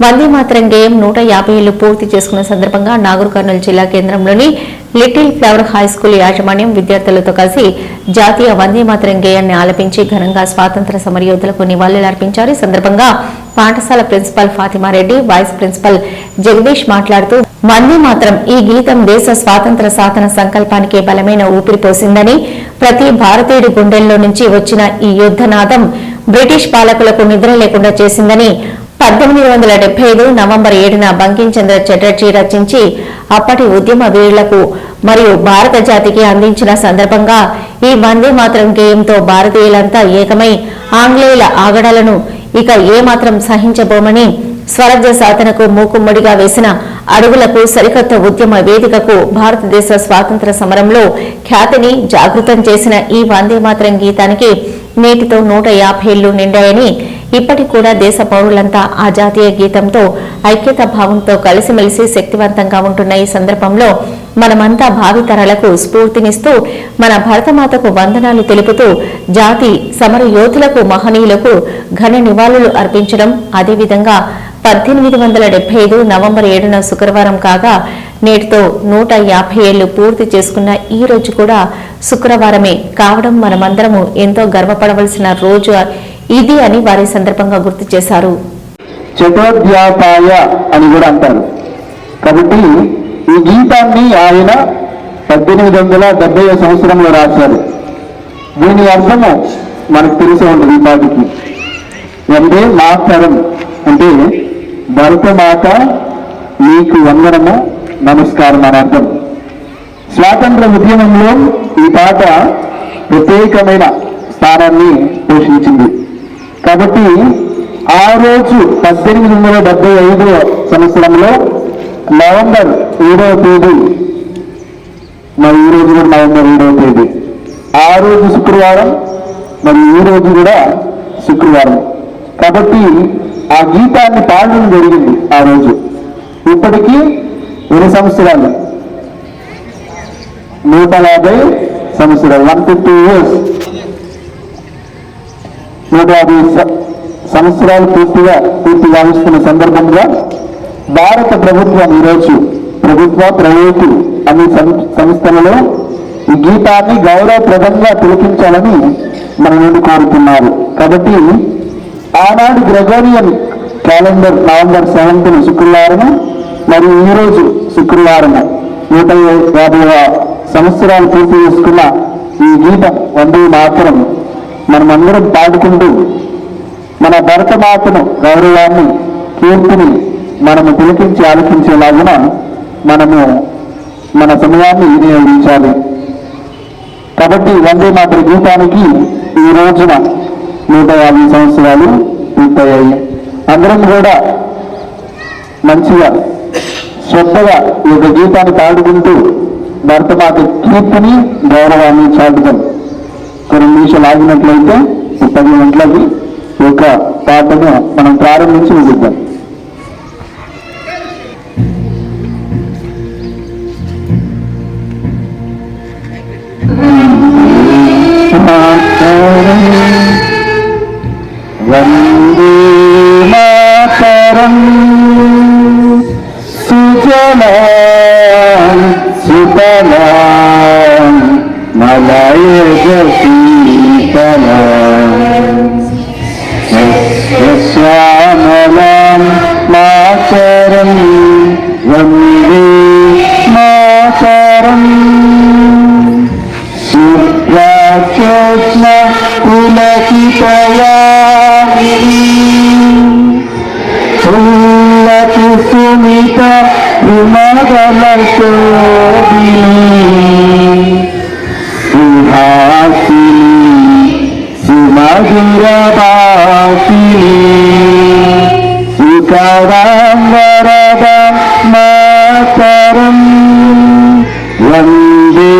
వందే మాత్రం గేయం నూట యాభై ఏళ్ళు పూర్తి చేసుకున్న సందర్భంగా నాగర్ కర్నూలు జిల్లా కేంద్రంలోని లిటిల్ ఫ్లవర్ హై స్కూల్ యాజమాన్యం విద్యార్థులతో కలిసి జాతీయ వందే మాత్రం గేయాన్ని ఆలపించి ఘనంగా స్వాతంత్ర సమరయోధులకు నివాళులర్పించారు. ఈ సందర్భంగా పాఠశాల principal Fatima Reddy vice principal Jagadish మాట్లాడుతూ వందే మాత్రం ఈ గీతం దేశ స్వాతంత్ర సాధన సంకల్పానికి బలమైన ఊపిరి పోసిందని ప్రతి భారతీయుడి గుండెల్లో నుంచి వచ్చిన ఈ యుద్ధనాదం బ్రిటిష్ పాలకులకు నిద్ర లేకుండా చేసిందని పద్దెనిమిది వందల డెబ్బై ఐదు నవంబర్ ఏడున బంకించంద్ర చటర్జీ రచించి అప్పటి ఉద్యమ వీరులకు మరియు భారత జాతికి అందించిన సందర్భంగా ఈ వందే మాత్రం గేయంతో భారతీయులంతా ఏకమై ఆంగ్లేయుల ఆగడలను ఇక ఏమాత్రం సహించబోమని స్వరాజ్య సాధనకు మూకుమ్మడిగా వేసిన అడుగులకు సరికొత్త ఉద్యమ వేదికకు భారతదేశ స్వాతంత్ర సమరంలో ఖ్యాతిని జాగృతం చేసిన ఈ వందే మాత్రం గీతానికి నేటితో నూట యాభై ఏళ్ళు నిండాయని ఇప్పటికి కూడా దేశ పౌరులంతా ఆ జాతీయ గీతంతో ఐక్యత భావంతో కలిసిమెలిసి శక్తివంతంగా ఉంటున్న ఈ సందర్భంలో మనమంతా భావితరాలకు స్ఫూర్తినిస్తూ మన భరతమాతకు వందనాలు తెలుపుతూ జాతి సమర యోధులకు మహనీయులకు ఘన నివాళులు అర్పించడం అదేవిధంగా పద్దెనిమిది వందల డెబ్బై ఐదు నవంబర్ ఏడున శుక్రవారం కాగా నేటితో నూట యాభై ఏళ్ళు పూర్తి చేసుకున్న ఈ రోజు కూడా శుక్రవారమే. కావడం మనమందరము ఎంతో గర్వపడవలసిన రోజు ఇది అని వారి సందర్భంగా గుర్తు చేశారు. చతోధ్యాపాయ అని కూడా అంటారు. కాబట్టి ఈ గీతాన్ని ఆయన పద్దెనిమిది వందల డెబ్బై సంవత్సరంలో రాశారు. దీని అర్థము మనకు తెలిసి ఉంటుంది ఈ పాటికి. వందే మాతరం అంటే భరతమాత నీకు వందనము నమస్కారం అని అర్థం. స్వాతంత్ర ఉద్యమంలో ఈ పాట ప్రత్యేకమైన స్థానాన్ని పోషించింది. కాబట్టి ఆ రోజు పద్దెనిమిది వందల డెబ్బై ఐదో సంవత్సరంలో నవంబర్ ఏడవ తేదీ మరి ఈ రోజు కూడా నవంబర్ ఏడవ తేదీ. ఆ రోజు శుక్రవారం మరి ఈ రోజు కూడా శుక్రవారం. కాబట్టి ఆ గీతాన్ని పాడడం జరిగింది ఆ రోజు. ఇప్పటికీ ఎన్ని సంవత్సరాలు? నూట యాభై సంవత్సరాలు. One fifty years. నూట యాభై సంవత్సరాలు పూర్తిగా పూర్తి గావిస్తున్న సందర్భంగా భారత ప్రభుత్వం ఈరోజు ప్రభుత్వ ప్రైవేటు అనే సంస్థలలో ఈ గీతాన్ని గౌరవప్రదంగా తిలకించాలని మన నుండి కోరుతున్నారు. కాబట్టి ఆనాడు గ్రెగోరియన్ క్యాలెండర్ నవంబర్ సెవెంత్ శుక్రవారము మరియు ఈ రోజు శుక్రవారము నూట యాభై సంవత్సరాలు పూర్తి చేసుకున్న ఈ గీతం వందే మాత్రం మనమందరం పాడుకుంటూ మన భరతమాతను గౌరవాన్ని కీర్తిని మనము తిలకించి ఆలోచించేలాగున మనము మన సమయాన్ని వినియోగించాలి కాబట్టి వందే మాతృ గీతానికి ఈ రోజున నూట యాభై సంవత్సరాలు పూర్తయ్యాయి. అందరం కూడా మంచిగా శ్రద్ధగా ఈ యొక్క గీతాన్ని పాడుకుంటూ భరతమాత కీర్తిని గౌరవాన్ని చాటుదాం. కొన్ని నిమిషాలు ఆగినట్లయితే పది గంటలకి ఒక పాటను మనం ప్రారంభించి ముగిద్దాం. شفيعنا وسعنا ما ترني وامضي ما ترني سراكتنا كلك توامري كلك سمت بما ظلمت به హాసిని సుమధుర వాసిని సుఖదం వరదం మాతరం వందే